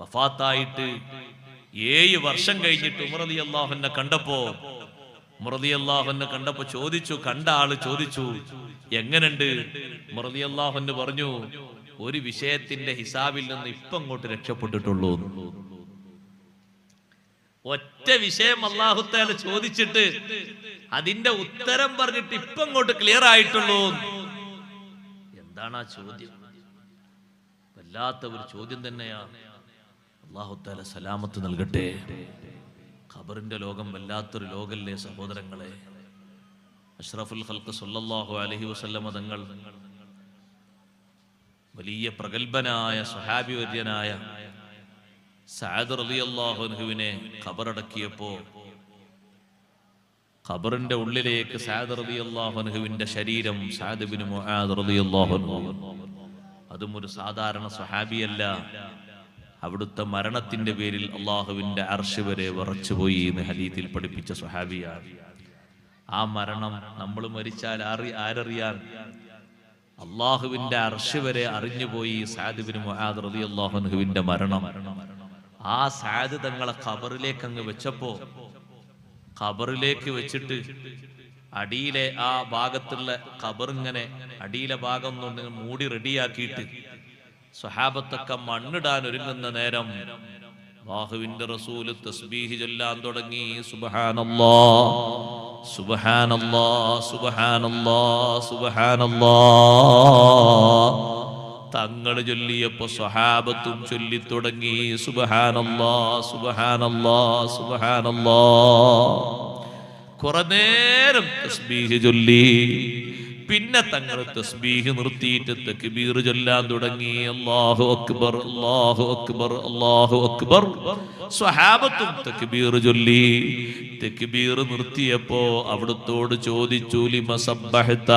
വഫാത്തായിട്ട് ഏഴ് വർഷം കഴിഞ്ഞിട്ട് ഉമറലി അള്ളാഹുനെ കണ്ടപ്പോ മുറലി അള്ളാഹുനെ കണ്ടപ്പോ ചോദിച്ചു കണ്ട ആൾ ചോദിച്ചു എങ്ങനുണ്ട്? മുറലി അള്ളാഹുന് പറഞ്ഞു ഒരു വിഷയത്തിന്റെ ഹിസാബിൽ നിന്ന് ഇപ്പൊ അങ്ങോട്ട് രക്ഷപ്പെട്ടിട്ടുള്ളൂ. ഒറ്റ വിഷയം അള്ളാഹുത്തേല ചോദിച്ചിട്ട് അതിന്റെ ഉത്തരം പറഞ്ഞിട്ട് ഇപ്പൊ അങ്ങോട്ട് ക്ലിയർ ആയിട്ടുള്ളൂ. എന്താണ് ആ ചോദ്യം? വല്ലാത്ത ഒരു ചോദ്യം തന്നെയാണ് അള്ളാഹുത്താല സലാമത്ത് നൽകട്ടെ. ഖബറിന്റെ ലോകം വല്ലാത്തൊരു ലോകല്ലേ സഹോദരങ്ങളെ. അഷ്റഫുൽ ഖൽക്ക് സുല്ലാഹു അലഹി വസല്ലമ തങ്ങൾ വലിയ പ്രഗത്ഭനായ സഹാബിവര്യനായ സാദർ സഅദ് റളിയല്ലാഹു അൻഹുവിനെ ഖബറടക്കിയപ്പോ ഖബറിന്റെ ഉള്ളിലേക്ക് സഅദ് റളിയല്ലാഹു അൻഹുവിന്റെ ശരീരം അൻഹു. അതും ഒരു സാധാരണ സ്വഹാബിയല്ല. അവിടുത്തെ മരണത്തിന്റെ പേരിൽ അള്ളാഹുവിന്റെ അർഷ് വരെ വിറച്ചുപോയി എന്ന് ഹദീത്തിൽ പഠിപ്പിച്ച സ്വഹാബിയാണ്. ആ മരണം നമ്മൾ മരിച്ചാൽ അറി ആരറിയാൻ അള്ളാഹുവിന്റെ അർഷ് വരെ അറിഞ്ഞുപോയി സാദിബിന് മുഹാദ് റതി മരണം. ആ സാദ് തങ്ങളെ ഖബറിലേക്ക് അങ്ങ് വെച്ചപ്പോ ഖബറിലേക്ക് വെച്ചിട്ട് അടിയിലെ ആ ഭാഗത്തുള്ള ഖബർ ഇങ്ങനെ അടിയിലെ ഭാഗം മൂടി റെഡിയാക്കിയിട്ട് സ്വഹാബത്തൊക്കെ മണ്ണിടാൻ ഒരുങ്ങുന്ന നേരം ബാഹുവിന്റെ റസൂൽ തസ്ബീഹ് ചൊല്ലാൻ തുടങ്ങി. സുബഹാനല്ലാ സുബഹാനല്ലാ സുബഹാനല്ലാ സുബഹാനല്ലാ. തങ്ങൾ ചൊല്ലിയപ്പോ സ്വഹാബത്തും ചൊല്ലി തുടങ്ങി. സുബഹാനല്ലാ സുബഹാനല്ലാ സുബ്ഹാനല്ലാ. കുറെ നേരം തസ്ബീഹ് ചൊല്ലി. പിന്നെ തങ്ങൾ തസ്ബീഹ് നിർത്തിയിട്ട് തക്ബീർ ചൊല്ലാൻ തുടങ്ങി. അല്ലാഹു അക്ബർ അല്ലാഹു അക്ബർ അല്ലാഹു അക്ബർ. സ്വഹാബത്തും തക്ബീർ ചൊല്ലി. തക്ബീർ നിർത്തിയപ്പോ അവിടുത്തോട് ചോദിച്ചു ലിമ സബ്ബഹത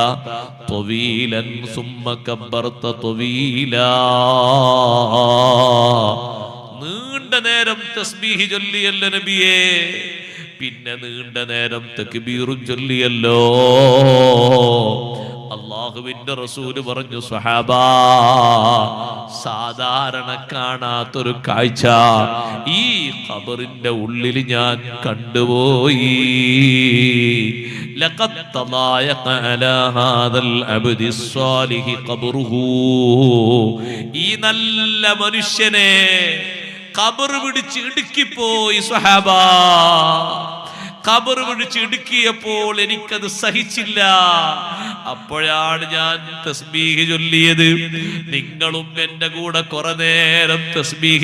ത്വീലൻ സുമ്മ കബ്ബർത ത്വീലാ? നീണ്ട നേരം തസ്ബീഹ് ചൊല്ലിയല്ല നബിയേ. പിന്നെ നീണ്ട നേരം തെക്കുബീറും ചൊല്ലിയല്ലോ. അള്ളാഹുവിന്റെ റസൂൽ പറഞ്ഞു സഹാബാ സാധാരണ കാണാത്തൊരു കാഴ്ച. ഈ ഖബറിന്റെ ഉള്ളിൽ ഞാൻ കണ്ടുപോയി. ഈ നല്ല മനുഷ്യനെ കബർ പിടിച്ച് ഇടുക്കിപ്പോയി സഹാബാ. കബർ വിളിച്ച് ഇടുക്കിയപ്പോൾ എനിക്കത് സഹിച്ചില്ല. അപ്പോഴാണ് ഞാൻ തസ്ബീഹ് ചൊല്ലിയത്. നിങ്ങളും എന്റെ കൂടെ കുറെ നേരം തസ്ബീഹ്